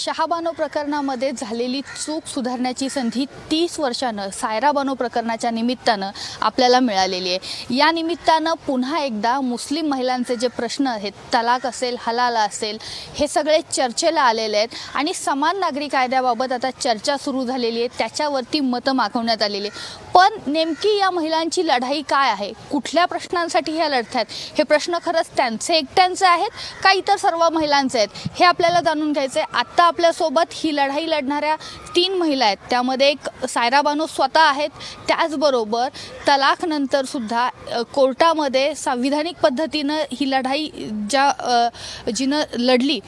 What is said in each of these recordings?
शहाबानो प्रकरणामध्ये झालेली चूक सुधारण्याची संधी तीस वर्षानं सायरा बानो प्रकरणाच्या निमित्तानं आपल्याला मिळालेली आहे. या निमित्तानं पुन्हा एकदा मुस्लिम महिलांचे जे प्रश्न आहेत तलाक असेल हलाला असेल हे सगळे चर्चेला आलेले आहेत आणि समान नागरी कायद्याबाबत आता चर्चा सुरू झालेली आहे. त्याच्यावरती मतं मागवण्यात आलेली आहे पण नेमकी या महिलांची लढाई काय आहे? कुठल्या प्रश्नांसाठी ह्या लढत आहेत हे प्रश्न खरंच त्यांचे एकट्यांचे आहेत का इतर सर्व महिलांचे आहेत? हे आपल्याला जाणून घ्यायचं आहे आत्ता आपल्यासोबत ही लढाई लढणाऱ्या तीन महिला आहेत. त्यामध्ये एक सायरा बानो स्वतः आहेत. त्याचबरोबर तलाखनंतर सुद्धा कोर्टामध्ये संविधानिक पद्धतीनं ही लढाई ज्या जिनं लढली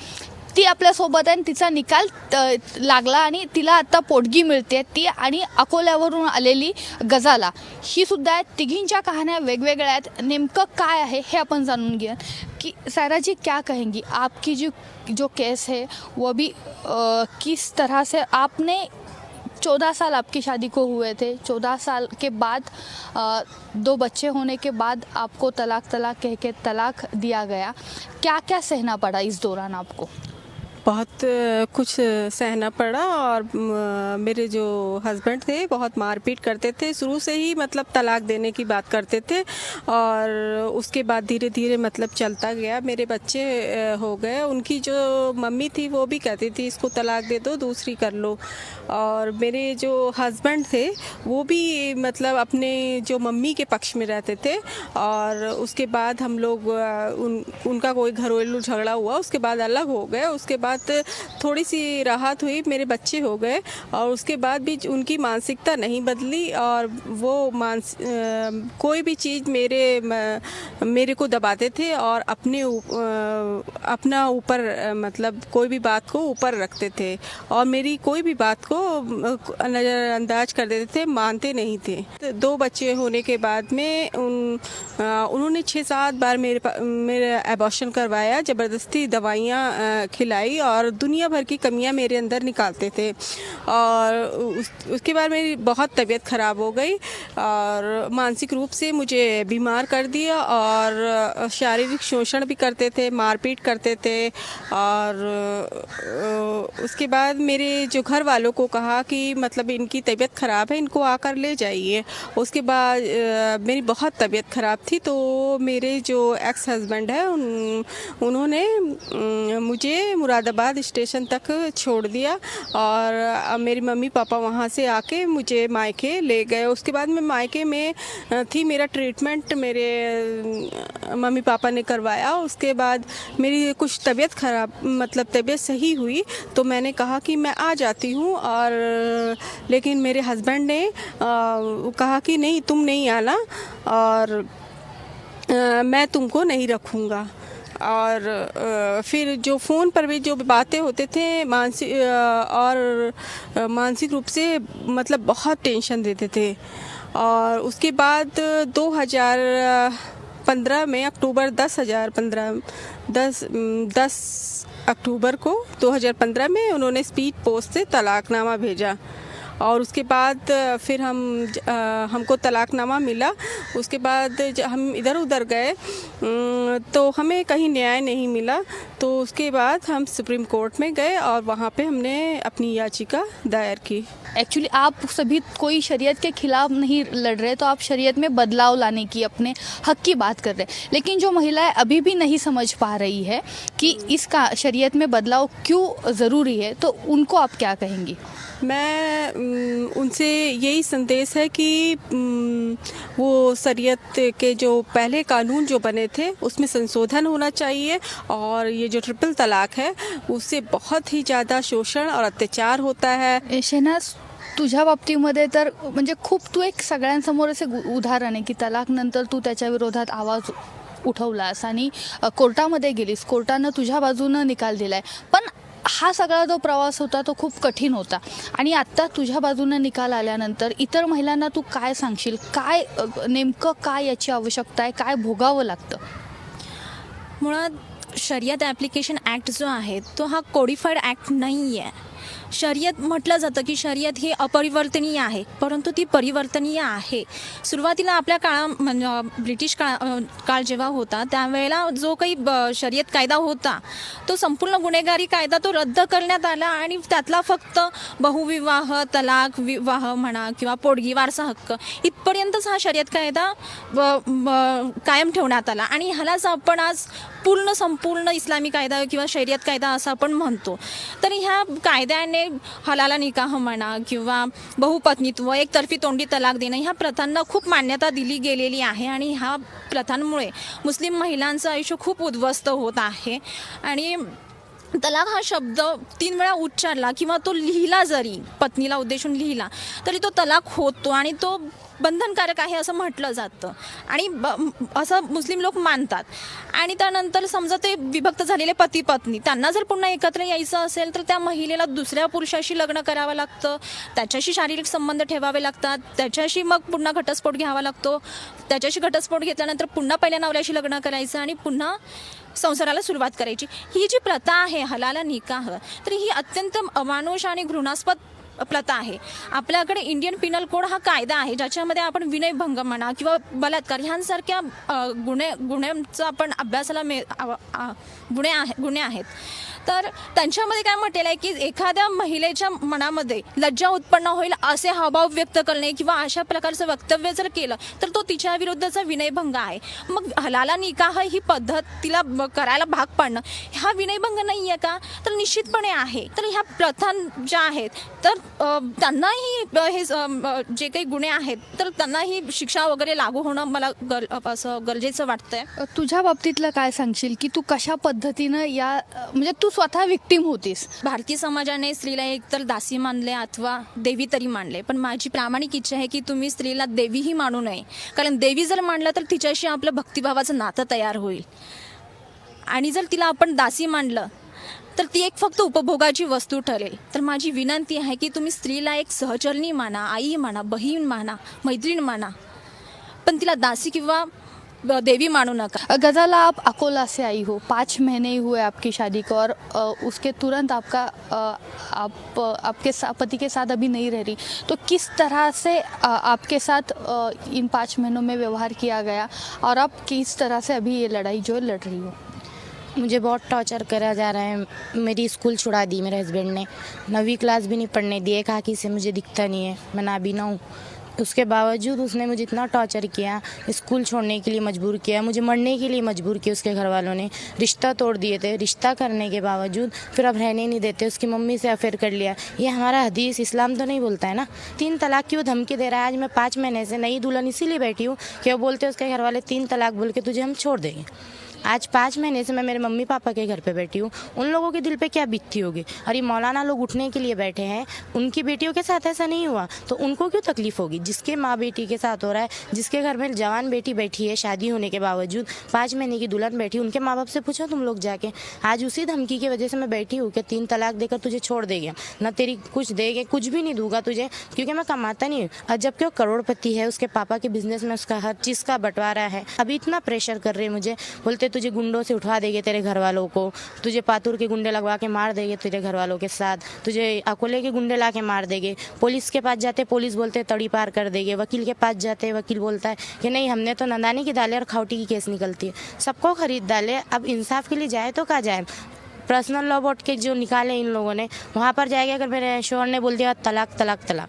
ती आपल्यासोबत आहे आणि तिचा निकाल त- लागला आणि तिला आता पोटगी मिळते ती आणि अकोल्यावरून आलेली गजाला. ही सुद्धा आहेत तिघींच्या कहाण्या वेगवेगळ्या आहेत. नेमकं काय आहे हे आपण जाणून घेऊया कि सायराजी क्या कहेंगी? आपकी जी जो केस है वो भी किस तरह से आपने चौदह साल आपकी शादी को हुए थे? चौदह साल के बाद आ, दो बच्चे होने के बाद आपको तलाक तलाक कह के तलाक दिया गया। क्या क्या सहना पड़ा इस दौरान आपको? बहुत कुछ सहना पड़ा और मेरे जो हस्बैंड थे, बहुत मारपीट करते थे। शुरू से ही मतलब तलाक देने की बात करते थे और उसके बाद धीरे धीरे मतलब चलता गया। मेरे बच्चे हो गए। उनकी जो मम्मी थी, वो भी कहती थी, इसको तलाक दे दो, दूसरी कर लो। और मेरे जो हस्बैंड थे, वो भी मतलब अपने जो मम्मी के पक्ष में रहते थे और उसके बाद हम लोग उन, उनका कोई घरेलू झगड़ा हुआ, उसके बाद अलग हो गए। उसके बाद थोड़ी सी राहत हुई, मेरे बच्चे हो गए और उसके बाद भी उनकी मानसिकता नहीं बदली और वो मानस कोई भी चीज़ मेरे मेरे को दबाते थे और अपने अपना ऊपर मतलब कोई भी बात को ऊपर रखते थे और मेरी कोई भी बात को नज़रअंदाज कर देते थे, मानते नहीं थे। दो बच्चे होने के बाद में उन उन्होंने छः सात बार मेरे मेरा एबॉर्शन करवाया, ज़बरदस्ती दवाइयाँ खिलाई और दुनिया भर की कमियाँ मेरे अंदर निकालते थे। और उस, उसके बाद मेरी बहुत तबीयत ख़राब हो गई और मानसिक रूप से मुझे बीमार कर दिया और शारीरिक शोषण भी करते थे मारपीट करते थे। और उसके बाद मेरे जो घर वालों को कहा कि मतलब इनकी तबीयत ख़राब है इनको आकर ले जाइए। उसके बाद मेरी बहुत तबीयत ख़राब थी तो मेरे जो एक्स हस्बैंड है उन उन्होंने मुझे मुझे मुरादाबाद स्टेशन तक छोड़ दिया और मेरी मम्मी पापा वहाँ से आके मुझे मायके ले गए। उसके बाद मैं मायके में थी। मेरा ट्रीटमेंट मेरे मम्मी पापा ने करवाया। उसके बाद मेरी कुछ तबीयत ख़राब मतलब तबीयत सही हुई तो मैंने कहा कि मैं आ जाती हूँ और लेकिन मेरे हस्बैंड ने अ, कहा कि नहीं तुम नहीं आना और अ, मैं तुमको नहीं रखूँगा। और फिर जो फ़ोन पर भी जो बातें होते थे मानसिक और मानसिक रूप से मतलब बहुत टेंशन देते थे। और उसके बाद 2015 में अक्टूबर, दस हज़ार पंद्रह, दस दस अक्टूबर को 2015 में उन्होंने स्पीड पोस्ट से तलाकनामा भेजा। और उसके बाद फिर हम आ, हमको तलाकनामा मिला। उसके बाद हम इधर उधर गए। तो हमें कहीं न्याय नहीं मिला। तो उसके बाद हम सुप्रीम कोर्ट में गए और वहाँ पे हमने अपनी याचिका दायर की। एक्चुअली आप सभी कोई शरीयत के खिलाफ नहीं लड़ रहे तो आप शरीयत में बदलाव लाने की अपने हक की बात कर रहे हैं। लेकिन जो महिलाएँ अभी भी नहीं समझ पा रही है कि इसका शरीयत में बदलाव क्यों ज़रूरी है तो उनको आप क्या कहेंगी? मैं उनसे यही संदेश है कि वो शरीयत के जो पहले कानून जो बने थे उसमें संशोधन होना चाहिए और ये जो ट्रिपल तलाक है उससे बहुत ही ज़्यादा शोषण और अत्याचार होता है। शहनाज तुझ्या बाबतीमध्ये तर म्हणजे खूप तू एक सगळ्यांसमोर असे उदाहरण आहे की तलाकनंतर तू त्याच्या विरोधात आवाज उठवलास आणि कोर्टामध्ये गेलीस. कोर्टानं तुझ्या बाजूनं निकाल दिलाय. पण हा सगळा जो प्रवास होता तो खूप कठीण होता. आणि आत्ता तुझ्या बाजूनं निकाल आल्यानंतर इतर महिलांना तू काय सांगशील? काय नेमकं काय याची आवश्यकता आहे? काय भोगावं लागतं? मुळात शर्यत ॲप्लिकेशन ॲक्ट जो आहे तो हा कोडिफाईड ॲक्ट नाही आहे. शर्यत म्हटलं जातं की शर्यत ही अपरिवर्तनीय आहे परंतु ती परिवर्तनीय आहे. सुरुवातीला आपल्या काळा म्हणजे ब्रिटिश काळ काळ जेव्हा होता त्यावेळेला जो काही ब- शर्यत कायदा होता तो संपूर्ण गुन्हेगारी कायदा तो रद्द करण्यात आला आणि त्यातला फक्त बहुविवाह तलाक विवाह म्हणा किंवा पोडगी वारसा हक्क इथपर्यंतच हा शर्यत कायदा कायम ठेवण्यात आला. आणि ह्यालाच आपण आज पूर्ण संपूर्ण इस्लामी कायदा किंवा शर्यत कायदा असं आपण म्हणतो. तर ह्या कायद्याने हलाला निकाह म्हणा किंवा बहुपत्नीत्व एकतर्फी तोंडी तलाक देणं ह्या प्रथांना खूप मान्यता दिली गेलेली आहे आणि ह्या प्रथांमुळे मुस्लिम महिलांचं आयुष्य खूप उद्ध्वस्त होत आहे. आणि तलाक हा शब्द तीन वेळा उच्चारला किंवा तो लिहिला जरी पत्नीला उद्देशून लिहिला तरी तो तलाक होतो आणि तो बंधनकारक आहे असं म्हटलं जातं. आणि ब- असं मुस्लिम लोक मानतात. आणि त्यानंतर समजा ते विभक्त झालेले पती पत्नी त्यांना जर पुन्हा एकत्र यायचं असेल तर त्या महिलेला दुसऱ्या पुरुषाशी लग्न करावं लागतं. त्याच्याशी शारीरिक संबंध ठेवावे लागतात. त्याच्याशी मग पुन्हा घटस्फोट घ्यावा लागतो. त्याच्याशी घटस्फोट घेतल्यानंतर पुन्हा पहिल्या नवऱ्याशी लग्न करायचं आणि पुन्हा संसाराला सुरुवात करायची. ही जी प्रथा आहे हलाला निकाह तर ही अत्यंत अमानुष आणि घृणास्पद प्रथा आहे. आपल्याकडे इंडियन पिनल कोड हा कायदा आहे ज्याच्यामध्ये आपण विनयभंग म्हणा किंवा बलात्कार ह्यांसारख्या गुन्हे गुन्ह्यांचा आपण अभ्यासाला मे गुन्हे आहे गुन्हे आहेत. तर त्यांच्यामध्ये काय म्हटलेलं आहे की एखाद्या महिलेच्या मनामध्ये लज्जा उत्पन्न होईल असे हावभाव व्यक्त करणे किंवा अशा प्रकारचं वक्तव्य जर केलं तर तो तिच्या विरुद्धचा विनयभंग आहे. मग हलाला निकाह ही पद्धत तिला करायला भाग पाडणं हा विनयभंग नाही आहे का? तर निश्चितपणे आहे. तर ह्या प्रथा ज्या आहेत तर त्यांनाही हे जे काही गुन्हे आहेत तर त्यांनाही शिक्षा वगैरे लागू होणं मला गर असं गरजेचं वाटतंय. तुझ्या बाबतीतलं काय सांगशील की तू कशा पद्धतीनं या म्हणजे तू स्वतः विक्टीम होतीस. भारतीय समाजाने स्त्रीला एकतर दासी मानले अथवा देवी तरी मानले. पण माझी प्रामाणिक इच्छा आहे की तुम्ही स्त्रीला देवीही मानू नये. कारण देवी जर मानलं तर तिच्याशी आपलं भक्तिभावाचं नातं तयार होईल. आणि जर तिला आपण दासी मानलं तर ती एक फक्त उपभोगाची वस्तू ठरेल. तर माझी विनंती आहे की तुम्ही स्त्रीला एक सहचरणी माना आई माना बहीण माना मैत्रीण माना. पण तिला दासी किंवा देवी मानू नका गजाला आप अकोला से आई हो, पाँच महीने ही हुए आपकी शादी को और उसके तुरंत आपका आप, आपके पति के साथ अभी नहीं रह रही। तो किस तरह से आपके साथ इन पाँच महीनों में व्यवहार किया गया और आप किस तरह से अभी ये लड़ाई जो लड़ रही हो? मुझे बहुत टॉर्चर करा जा रहा है। मेरी स्कूल छुड़ा दी मेरे हस्बैंड ने। नवी क्लास भी नहीं पढ़ने दिए, कहा कि इसे मुझे दिखता नहीं है, मैं ना भी ना हूँ। उसके बावजूद उसने मुझे इतना टॉर्चर किया स्कूल छोड़ने के लिए मजबूर किया, मुझे मरने के लिए मजबूर किया उसके घर वालों ने। रिश्ता तोड़ दिए थे। रिश्ता करने के बावजूद फिर अब रहने नहीं देते, उसकी मम्मी से अफेयर कर लिया। ये हमारा हदीस इस्लाम तो नहीं बोलता है ना? तीन तलाक की वो धमकी दे रहा है। आज मैं पाँच महीने से नई दुल्हन इसीलिए बैठी हूँ कि वो बोलते उसके घर वाले तीन तलाक बोल के तुझे हम छोड़ देंगे। आज पाँच महीने से मैं मेरे मम्मी पापा के घर पे बैठी हूँ। उन लोगों के दिल पे क्या बीतती होगी? और ये मौलाना लोग उठने के लिए बैठे हैं, उनकी बेटियों के साथ ऐसा नहीं हुआ? तो उनको क्यों तकलीफ़ होगी? जिसके माँ बेटी के साथ हो रहा है, जिसके घर में जवान बेटी बैठी है, शादी होने के बावजूद पाँच महीने की दुल्हन बैठी, उनके माँ बाप से पूछो तुम लोग जाके, आज उसी धमकी की वजह से मैं बैठी हूँ कि तीन तलाक देकर तुझे छोड़ देंगे न तेरी कुछ देंगे कुछ भी नहीं दूँगा तुझे, क्योंकि मैं कमाता नहीं हूँ। और जबकि वो करोड़पति है, उसके पापा के बिज़नेस में उसका हर चीज़ का बंटवारा है। अभी इतना प्रेशर कर रहे मुझे, बोलते तुझे गुंडों से उठवा देंगे तेरे घर वालों को। तुझे पातुर के गुंडे लगवा के मार देंगे तेरे घर वालों के साथ। तुझे अकोले के गुंडे ला के मार देंगे। पुलिस के पास जाते पुलिस बोलते तड़ी पार कर देंगे। वकील के पास जाते वकील बोलता है कि नहीं, हमने तो नंदानी की डाले और खावटी की केस निकलती है। सबको खरीद डाले। अब इंसाफ के लिए जाए तो कहाँ जाए? पर्सनल लॉ बोर्ड के जो निकाले इन लोगों ने, वहाँ पर जाएगा अगर मेरे शोहर ने बोल दिया, तलाक तलाक तलाक।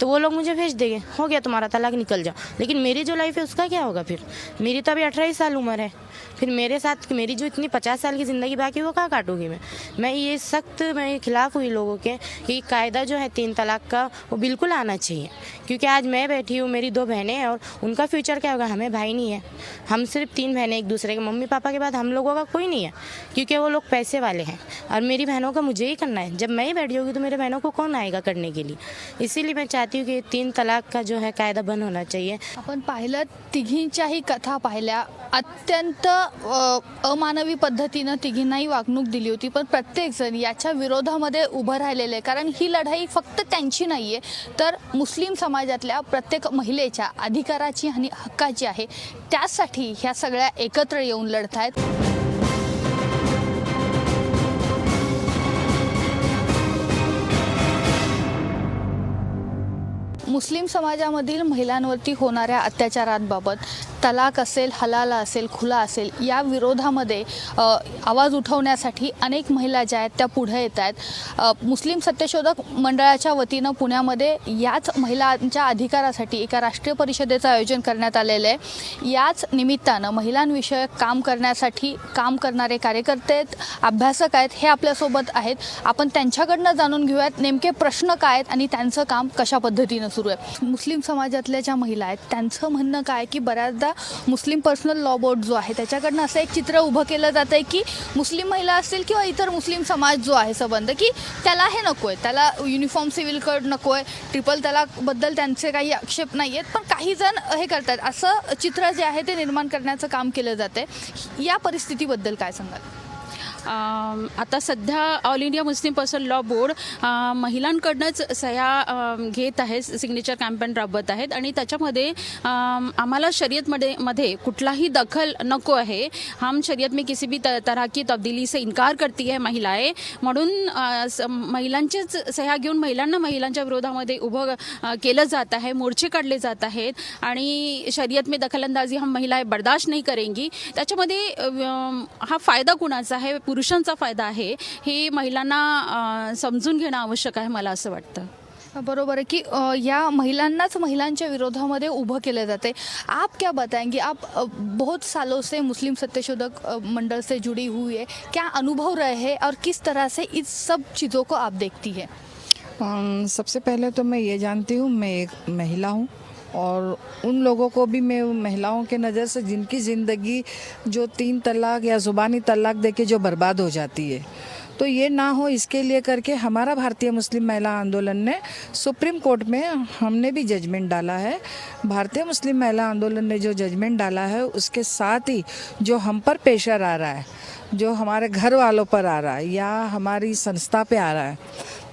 तो वो लोग मुझे भेज देंगे। हो गया तुम्हारा तलाक, निकल जाओ। लेकिन मेरी जो लाइफ है, उसका क्या होगा फिर? मेरी तो अभी अठारह साल उम्र है। फिर मेरे साथ, मेरी जो इतनी पचास साल की ज़िंदगी बाकी वो कहाँ काटूँगी मैं? मैं ये सख्त, मैं खिलाफ़ हुई लोगों के कि कायदा जो है तीन तलाक का, वो बिल्कुल आना चाहिए। क्योंकि आज मैं बैठी हूँ, मेरी दो बहनें हैं और उनका फ्यूचर क्या होगा? हमें भाई नहीं है। हम सिर्फ़ तीन बहनें, एक दूसरे के मम्मी पापा के बाद हम लोगों का कोई नहीं है। क्योंकि वो लोग पैसे वाले हैं। और मेरी बहनों का मुझे ही करना है। जब मैं ही बैठी होगी तो मेरे बहनों को कौन आएगा करने के लिए? इसीलिए मैं चाहती हूँ कि तीन तलाक का जो है कायदा बंद होना चाहिए। आपण पाहिलं तिघींच्याही कथा पाहिल्या. अत्यंत अ, अमानवी पद्धतीनं तिघींनाही वागणूक दिली होती पण प्रत्येकजण याच्या विरोधामध्ये उभं राहिलेलं आहे कारण ही लढाई फक्त त्यांची नाही आहे तर मुस्लिम समाजातल्या प्रत्येक महिलेच्या अधिकाराची आणि हक्काची आहे. त्यासाठी ह्या सगळ्या एकत्र येऊन लढत आहेत मुस्लिम समाजामधील महिलांवरती होणाऱ्या अत्याचारांबाबत तलाक असेल हलाला असेल खुला असेल या विरोधामध्ये आवाज उठवण्यासाठी अनेक महिला ज्या आहेत त्या पुढे येत आहेत. मुस्लिम सत्यशोधक मंडळाच्या वतीनं पुण्यामध्ये याच महिलांच्या अधिकारासाठी एका राष्ट्रीय परिषदेचं आयोजन करण्यात आलेलं आहे. याच निमित्तानं महिलांविषयक काम करण्यासाठी काम करणारे कार्यकर्ते आहेत अभ्यासक आहेत हे आपल्यासोबत आहेत. आपण त्यांच्याकडनं जाणून घेऊयात नेमके प्रश्न काय आहेत आणि त्यांचं काम कशा पद्धतीनं सुरू आहे. मुस्लिम समाजातल्या ज्या महिला आहेत त्यांचं म्हणणं काय की बऱ्याचदा मुस्लिम पर्सनल लॉ बोर्ड जो आहे त्याच्याकडनं असं एक चित्र उभं केलं जातं आहे की मुस्लिम महिला असतील किंवा इतर मुस्लिम समाज जो आहे संबंध की त्याला हे नको आहे त्याला युनिफॉर्म सिव्हिल कोड नको आहे ट्रिपल तलाकबद्दल त्यांचे काही आक्षेप नाही आहेत पण काही जण हे करतात. असं चित्र जे आहे ते निर्माण करण्याचं काम केलं जातं आहे या परिस्थितीबद्दल काय सांगाल? आता सध्या all India Muslim personal law board महिलांकडनंच सह्या घेत आहे सिग्नेचर कॅम्पेन राबवत आहेत. आणि त्याच्यामध्ये आम्हाला शर्यतमध्ये मध्ये कुठलाही दखल नको आहे. हम शर्यत में किसी भी त- तरह की तब्दिली से इनकार करती है महिलाएं. म्हणून स- महिलांचेच सह्या घेऊन महिलांना महिलांच्या विरोधामध्ये उभं केलं जात आहे मोर्चे काढले जात आहेत. आणि शर्यत में दखलंदाजी हम महिलाएं बर्दाश्त नहीं करेंगी. त्याच्यामध्ये हा फायदा कुणाचा आहे? पुरुषांचा फायदा आहे हे महिलांना समजून घेणं आवश्यक आहे मला असं वाटतं. बरोबर है कि या महिलांनाच महिलांच्या विरोधामध्ये उभं केलं जाते आप क्या बताएंगे आप बहुत सालों से मुस्लिम सत्यशोधक मंडल से जुड़ी हुई है। क्या अनुभव रहे हैं और किस तरह से इस सब चीज़ों को आप देखती है? सबसे पहले तो मैं ये जानती हूँ मैं एक महिला हूँ। और उन लोगों को भी मैं महिलाओं के नज़र से जिनकी ज़िंदगी जो तीन तलाक या ज़ुबानी तलाक दे के जो बर्बाद हो जाती है। तो ये ना हो इसके लिए करके हमारा भारतीय मुस्लिम महिला आंदोलन ने सुप्रीम कोर्ट में हमने भी जजमेंट डाला है। भारतीय मुस्लिम महिला आंदोलन ने जो जजमेंट डाला है, उसके साथ ही जो हम पर प्रेशर आ रहा है, जो हमारे घर वालों पर आ रहा है या हमारी संस्था पे आ रहा है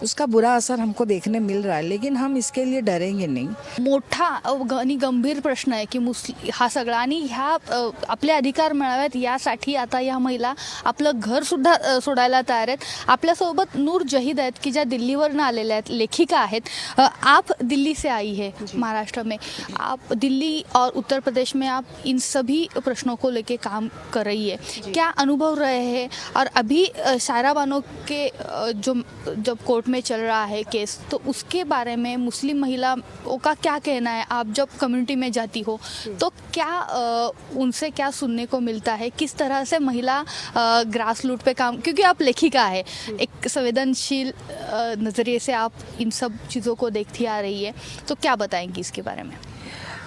उसका बुरा असर हमको देखने मिल रहा है लेकिन हम इसके लिए डरेंगे नहीं। मोठा आणि गंभीर प्रश्न आहे की मुस्लिम हा सगळा आणि ह्या आपले अधिकार मिळावेत यासाठी आता या महिला आपलं घरसुद्धा सोडायला तयार आहेत. आपल्यासोबत नूर जहीद आहेत की ज्या दिल्लीवरनं आलेल्या आहेत लेखिका आहेत. आप दिल्ली से आई है महाराष्ट्र में. आप दिल्ली और उत्तर प्रदेश में आप इन सभी प्रश्नों को लेके काम कर रही है. क्या अनुभव रहे हैं? और अभी अ, सायरा बानो के जो जब कोर्ट में चल रहा है केस तो उसके बारे में मुस्लिम महिलाओं का क्या कहना है? आप जब कम्युनिटी में जाती हो तो क्या अ, उनसे क्या सुनने को मिलता है? किस तरह से महिला ग्रास रूट पे काम क्योंकि आप लेखिका है एक संवेदनशील नज़रिए से आप इन सब चीज़ों को देखती आ रही है तो क्या बताएँगी इसके बारे में?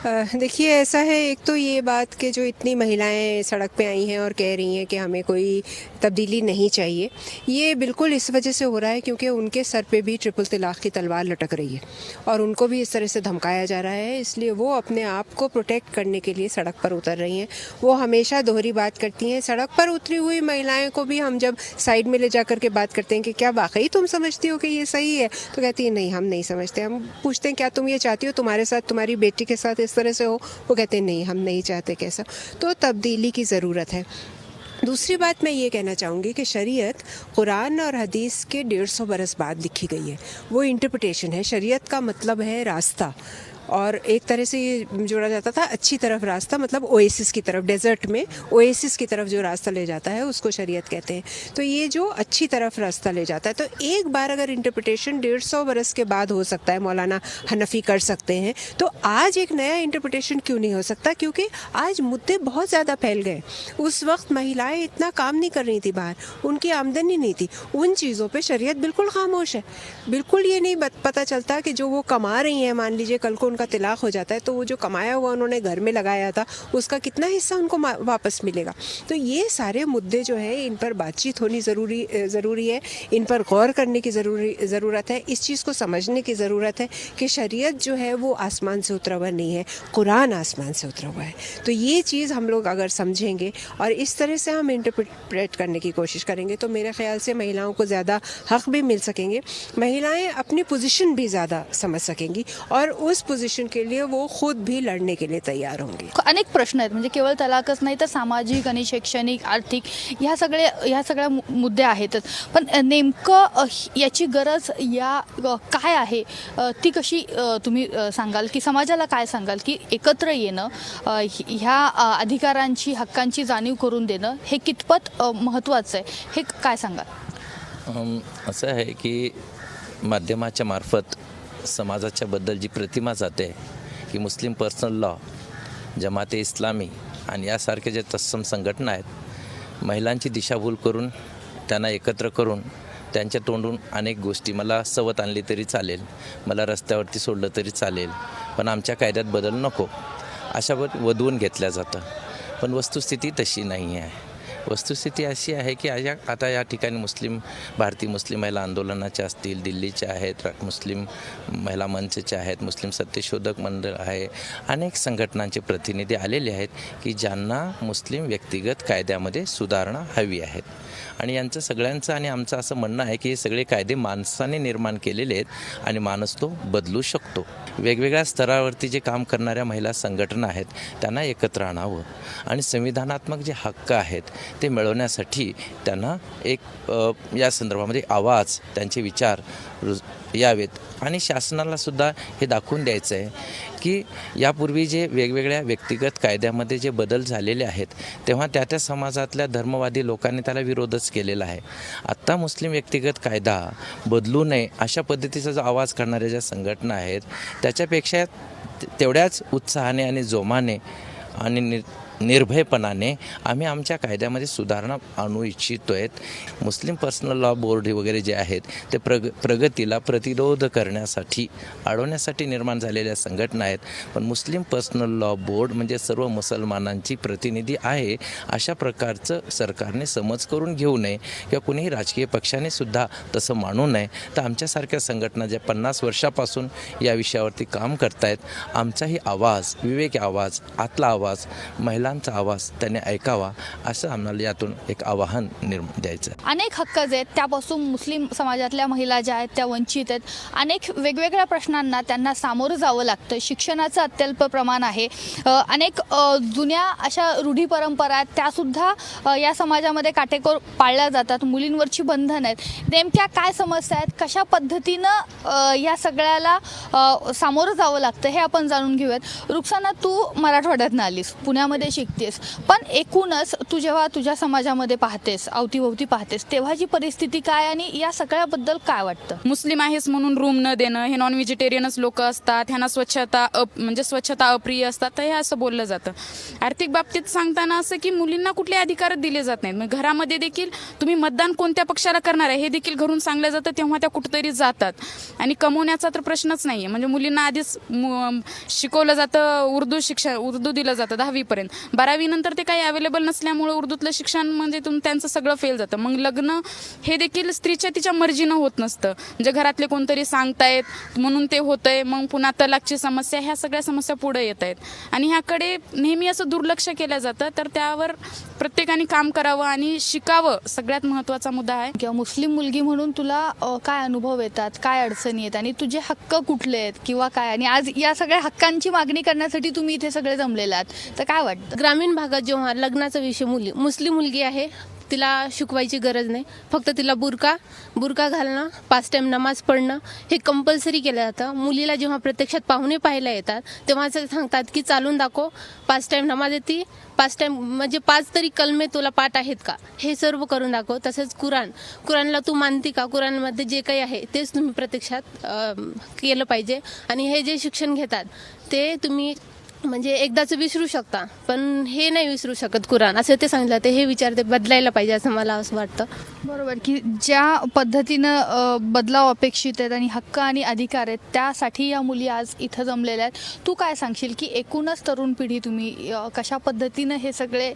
देखिए, ऐसा है, एक तो ये बात कि जो इतनी महिलाएँ सड़क पे आई हैं और कह रही हैं कि हमें कोई तब्दीली नहीं चाहिए, ये बिल्कुल इस वजह से हो रहा है क्योंकि उनके सर पे भी ट्रिपल तलाक की तलवार लटक रही है और उनको भी इस तरह से धमकाया जा रहा है, इसलिए वो अपने आप को प्रोटेक्ट करने के लिए सड़क पर उतर रही हैं। वो हमेशा दोहरी बात करती हैं, सड़क पर उतरी हुई महिलाएँ को भी हम जब साइड में ले जा कर के बात करते हैं कि क्या वाकई तुम समझती हो कि ये सही है तो कहती है, नहीं, हम नहीं समझते, हम पूछते हैं, क्या तुम ये चाहती हो, तुम्हारे साथ, तुम्हारी बेटी के साथ इस तरह से हो, वो कहते हैं, नहीं, हम नहीं चाहते कैसा। तो तब्दीली की ज़रूरत है। दूसरी बात मैं ये कहना चाहूँगी कि शरीयत कुरान और हदीस के डेढ़ सौ बरस बाद लिखी गई है। वो इंटरप्रटेशन है। शरीयत का मतलब है रास्ता। और एक तरह से ये जोड़ा जाता था अच्छी तरफ़ रास्ता मतलब ओएसिस की तरफ़ डेजर्ट में ओएसिस की तरफ़ जो रास्ता ले जाता है, उसको शरीयत कहते हैं। तो ये जो अच्छी तरफ़ रास्ता ले जाता है तो एक बार अगर इंटरप्रटेशन डेढ़ सौ बरस के बाद हो सकता है, मौलाना हनफी कर सकते हैं। तो आज एक नया इंटरप्रटेशन क्यों नहीं हो सकता? क्योंकि आज मुद्दे बहुत ज़्यादा फैल गए। उस वक्त महिलाएँ इतना काम नहीं कर रही थी बाहर, उनकी आमदनी नहीं थी। उन चीज़ों पर शरीयत बिल्कुल खामोश है। बिल्कुल ये नहीं पता चलता कि जो वो कमा रही हैं, मान लीजिए कल को उनका तिलाक हो जाता है तो वो जो कमाया हुआ उन्होंने घर में लगाया था, उसका कितना हिस्सा उनको वापस मिलेगा? तो ये सारे मुद्दे जो है, इन पर बातचीत होनी ज़रूरी ज़रूरी है। इन पर गौर करने की ज़रूरी, ज़रूरत है। इस चीज़ को समझने की ज़रूरत है कि शरीयत जो है, वो आसमान से उतरा हुआ नहीं है, कुरान आसमान से उतरा हुआ है। तो ये चीज़ हम लोग अगर समझेंगे और इस तरह से हम इंटरप्रेट करने की कोशिश करेंगे तो मेरे ख्याल से महिलाओं को ज़्यादा हक भी मिल सकेंगे। महिलाएँ अपनी पोजीशन भी ज़्यादा समझ सकेंगी और उस पोजीशन पोजीशन के लिए वो खुद भी लड़ने के लिए तैयार होंगे। अनेक प्रश्न आहेत म्हणजे केवळ तलाकच नाही तर सामाजिक आणि शैक्षणिक आर्थिक ह्या सगळे ह्या सगळ्या मु- मुद्दे आहेतच. पण नेमकं याची गरज या काय आहे? ती कशी तुम्ही सांगाल? की समाजाला काय सांगाल? की एकत्र येणं हि- ह्या अधिकारांची हक्कांची जाणीव करून देणं हे कितपत महत्त्वाचं आहे? हे काय सांगाल? असं आहे की माध्यमाच्या मार्फत समाजाच्या बद्दल जी प्रतिमा जाते की मुस्लिम पर्सनल लॉ जमाते इस्लामी आणि यासारख्या ज्या तत्सम संघटना आहेत महिलांची दिशाभूल करून त्यांना एकत्र करून त्यांच्या तोंडून अनेक गोष्टी मला सवत आणली तरी चालेल मला रस्त्यावरती सोडलं तरी चालेल पण आमच्या कायद्यात बदल नको. अशा व- वधवून घेतल्या जातं. पण वस्तुस्थिती तशी नाही आहे वस्तुस्थिती अशी आहे की या आता या ठिकाणी मुस्लिम भारतीय मुस्लिम महिला आंदोलनाच्या असतील दिल्लीच्या आहेत मुस्लिम महिला मंचच्या आहेत मुस्लिम सत्यशोधक मंडळ आहे अनेक संघटनांचे प्रतिनिधी आलेले आहेत की ज्यांना मुस्लिम व्यक्तिगत कायद्यामध्ये सुधारणा हवी आहेत. आणि यांचं सगळ्यांचं आणि आमचं असं म्हणणं आहे की हे सगळे कायदे माणसाने निर्माण केलेले आहेत आणि माणूस तो बदलू शकतो. वेगवेगळ्या स्तरावरती जे काम करणाऱ्या महिला संघटना आहेत त्यांना एकत्र आणावं. आणि संविधानात्मक जे हक्क आहेत ते मिळवण्यासाठी त्यांना एक या संदर्भामध्ये आवाज त्यांचे विचार रुज यावेत. आणि शासनालासुद्धा हे दाखवून द्यायचं आहे की यापूर्वी जे वेगवेगळ्या व्यक्तिगत कायद्यामध्ये जे बदल झालेले आहेत तेव्हा त्या त्या समाजातल्या धर्मवादी लोकांनी त्याला विरोधच केलेला आहे. आत्ता मुस्लिम व्यक्तिगत कायदा बदलू नये अशा पद्धतीचा जो आवाज करणाऱ्या ज्या संघटना आहेत त्याच्यापेक्षा तेवढ्याच उत्साहाने आणि जोमाने आणि नि निर्भयपणाने आम्ही आमच्या कायद्यामध्ये सुधारणा आणू इच्छितो आहेत मुस्लिम पर्सनल लॉ बोर्ड वगैरे जे आहेत ते प्रग प्रगतीला प्रतिरोध करण्यासाठी अडवण्यासाठी निर्माण झालेल्या संघटना आहेत. पण मुस्लिम पर्सनल लॉ बोर्ड म्हणजे सर्व मुसलमानांची प्रतिनिधी आहे अशा प्रकारचं सरकारने समज करून घेऊ नये किंवा कुणीही राजकीय पक्षाने सुद्धा तसं मानू नये. तर आमच्यासारख्या संघटना ज्या पन्नास वर्षापासून या विषयावरती काम करतायत आमचाही आवाज विवेक आवाज आतला आवाज महिला महिलांचा आवाज त्याने ऐकावा असं आम्हाला यातून एक आवाहन निर्माण द्यायचं अनेक हक्क जे आहेत त्यापासून मुस्लिम समाजातल्या महिला ज्या आहेत त्या वंचित आहेत. अनेक वेगवेगळ्या प्रश्नांना त्यांना सामोरं जावं लागतं. शिक्षणाचं अत्यल्प प्रमाण आहे. अनेक जुन्या अशा रूढी परंपरा आहेत. त्यासुद्धा या समाजामध्ये काटेकोर पाळल्या जातात. मुलींवरची बंधन आहेत. नेमक्या काय समस्या आहेत? कशा पद्धतीनं या सगळ्याला सामोरं जावं लागतं हे आपण जाणून घेऊयात. रुक्साना तू मराठवाड्यातनं आलीस. पुण्यामध्ये शिकतेस. पण एकूणच तू जेव्हा तुझ्या समाजामध्ये पाहतेस अवतीभोवती पाहतेस तेव्हा जी परिस्थिती काय आणि या सगळ्याबद्दल काय वाटतं? मुस्लिम आहेस म्हणून रूम न देणं हे नॉन व्हेजिटेरियनच लोक असतात ह्यांना स्वच्छता अप म्हणजे स्वच्छता अप्रिय असतात तर हे असं बोललं जातं. आर्थिक बाबतीत सांगताना असं की मुलींना कुठले अधिकार दिले जात नाहीत. मग घरामध्ये देखील तुम्ही मतदान कोणत्या पक्षाला करणार आहे हे देखील घरून सांगलं जातं तेव्हा त्या कुठेतरी जातात. आणि कमवण्याचा तर प्रश्नच नाही आहे म्हणजे मुलींना आधीच शिकवलं जातं उर्दू शिक्षण उर्दू दिलं जातं दहावीपर्यंत. बारावी नंतर ते काही अवेलेबल नसल्यामुळे उर्दूतलं शिक्षण म्हणजे तुम त्यांचं सगळं फेल जातं. मग लग्न हे देखील स्त्रीच्या तिच्या मर्जीनं होत नसतं. म्हणजे घरातले कोणतरी सांगतायत म्हणून ते होतंय. मग पुन्हा तलाकची समस्या ह्या सगळ्या समस्या पुढे येत आहेत आणि ह्याकडे नेहमी असं दुर्लक्ष केलं जातं. तर त्यावर प्रत्येकाने काम करावं आणि शिकावं सगळ्यात महत्त्वाचा मुद्दा आहे. किंवा मुस्लिम मुलगी म्हणून तुला अ, काय अनुभव येतात? काय अडचणी आहेत आणि तुझे हक्क कुठले आहेत? किंवा काय? आणि आज या सगळ्या हक्कांची मागणी करण्यासाठी तुम्ही इथे सगळे जमलेला आहात. तर काय वाटतं? ग्रामीण भागात जेव्हा लग्नाचा विषय मुली मुस्लिम मुलगी आहे तिला शिकवायची गरज नाही. फक्त तिला बुरका बुरका घालणं पाच टाईम नमाज पडणं हे कंपल्सरी केलं जातं. मुलीला जेव्हा प्रत्यक्षात पाहुणे पाहायला येतात तेव्हा असं सांगतात की चालून दाखव पाच टाईम नमाज येते पाच टाईम म्हणजे पाच तरी कलमे तुला पाठ आहेत का? हे सर्व करून दाखव. तसंच कुराण. कुराणला तू मानते का? कुराणमध्ये जे काही आहे तेच तुम्ही प्रत्यक्षात केलं पाहिजे. आणि हे जे शिक्षण घेतात ते तुम्ही म्हणजे एकदाच विसरू शकता. पण हे नाही विसरू शकत कुराण. असं ते सांगितलं ते हे विचार ते बदलायला पाहिजे असं मला असं वाटतं. बरोबर. की ज्या पद्धतीनं बदलाव अपेक्षित आहेत आणि हक्क आणि अधिकार आहेत त्यासाठी या मुली आज इथं जमलेल्या आहेत. तू काय सांगशील की एकूणच तरुण पिढी तुम्ही कशा पद्धतीनं हे सगळे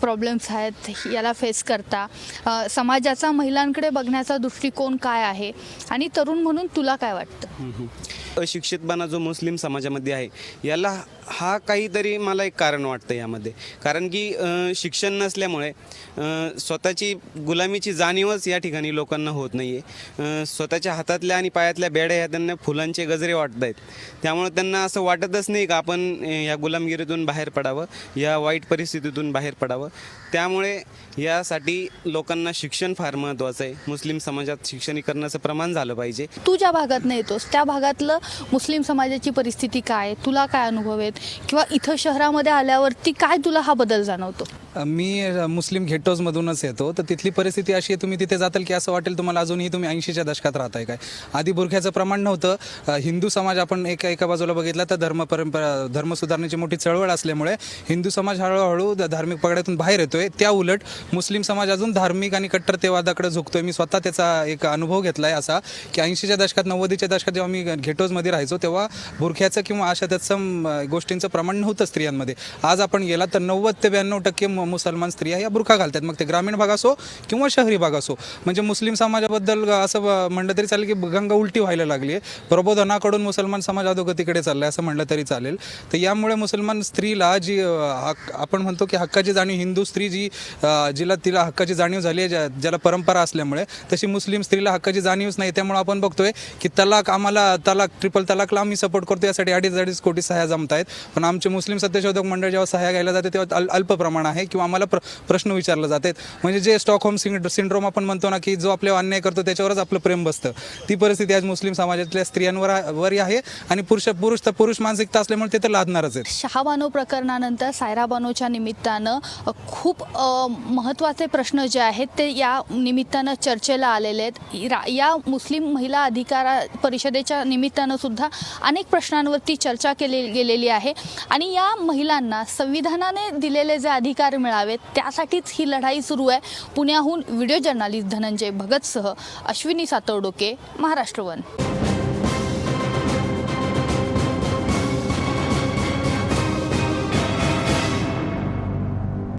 प्रॉब्लेम्स आहेत याला फेस करता? समाजाचा महिलांकडे बघण्याचा दृष्टिकोन काय आहे? आणि तरुण म्हणून तुला काय वाटतं? अशिक्षितपणा जो मुस्लिम समाजामध्ये आहे याला हा काहीतरी मला एक कारण वाटतं यामध्ये. कारण की शिक्षण नसल्यामुळे स्वतःची गुलामी गुलामीची जाणीवच या ठिकाणी लोकांना होत नाही आहे स्वतःच्या हातातल्या आणि पायातल्या बेड्या ह्या त्यांना फुलांचे गजरे वाटत आहेत. त्यामुळे त्यांना असं वाटतच नाही का आपण या गुलामगिरीतून बाहेर पडावं या वाईट परिस्थितीतून बाहेर पडावं. त्यामुळे यासाठी लोकांना शिक्षण फार महत्त्वाचं आहे. मुस्लिम समाजात शिक्षणीकरणाचं प्रमाण झालं पाहिजे. तू ज्या भागात येतोस त्या भागातलं मुस्लिम समाजाची परिस्थिती काय? आहे? तुला काय अनुभव आहेत? किंवा इथं शहरामध्ये आल्यावरती काय तुला हा बदल जाणवतो? मी मुस्लिम घेटोजमधूनच येतो. तर तिथली परिस्थिती अशी आहे तुम्ही तिथे जाताल की असं वाटेल तुम्हाला अजूनही तुम्ही ऐंशीच्या दशकात राहताय काय? आधी बुरख्याचं प्रमाण नव्हतं. हिंदू समाज आपण एका एका बाजूला बघितला तर धर्म परंपरा धर्म सुधारणेची मोठी चळवळ असल्यामुळे हिंदू समाज हळूहळू धार्मिक पगड्यातून बाहेर येतोय. त्या उलट मुस्लिम समाज अजून धार्मिक आणि कट्टरतेवादाकडे झुकतोय. मी स्वतः त्याचा एक अनुभव घेतलाय असा की ऐंशीच्या दशकात नव्वदीच्या दशकात जेव्हा मी घेटोजमध्ये राहायचो तेव्हा बुरख्याचं किंवा अशा तत्सम गोष्टींचं प्रमाण नव्हतं स्त्रियांमध्ये. आज आपण गेला तर नव्वद ते ब्याण्णव टक्के मु- मुसलमान स्त्रिया या बुरखा घालतात. मग ते ग्रामीण भाग असो किंवा शहर भाग असो. म्हणजे मुस्लिम समाजाबद्दल असं म्हणलं तरी चालेल की गंगा उलटी व्हायला लागली आहे. प्रबोधनाकडून मुसलमान समाज अधोगतीकडे चाललाय असं म्हणलं तरी चालेल. तर यामुळे मुसलमान स्त्रीला जी हक आपण म्हणतो की हक्काची जाणीव हिंदू स्त्री जी जिला तिला हक्काची जाणीव झाली आहे ज्या ज्याला परंपरा असल्यामुळे तशी मुस्लिम स्त्रीला हक्काची जाणीवच नाही. त्यामुळे आपण बघतोय की तलाक आम्हाला तलाक ट्रिपल तलाकला आम्ही सपोर्ट करतो यासाठी अडीच अडीच कोटी सह्या जमत आहेत पण आमचे मुस्लिम सत्यशोधक मंडळ जेव्हा सह्या घ्यायला जाते तेव्हा अल्प प्रमाण आहे किंवा आम्हाला प्र प्रश्न विचारले जातात. म्हणजे जे स्टॉकहोम सिंड सिंड्रोम आपण म्हणतो ना की जो आपल्यावर अन्याय करतो त्याच्यावरच आपलं प्रेम बसतं. ती परिस्थिती आज मुस्लिम समाजातल्या स्त्रियांवर वरी आहे आणि पुरुष पुरुष तर पुरुष मानसिकता असल्यामुळे ते तर लादणारच आहे शहाबानो प्रकरणानंतर सायरा बानोच्या निमित्तानं खूप महत्त्वाचे प्रश्न जे आहेत ते या निमित्तानं चर्चेला आलेले आहेत. या मुस्लिम महिला अधिकारा परिषदेच्या निमित्तानं सुद्धा अनेक प्रश्नांवरती चर्चा केली गेलेली आहे. आणि या महिलांना संविधानाने दिलेले जे अधिकार मिळावेत त्यासाठीच ही लढाई सुरू आहे. पुण्याहून व्हिडिओ जर्नालिस्ट धनंजय भगतसह अश्विनी सातवडोके महाराष्ट्र वन.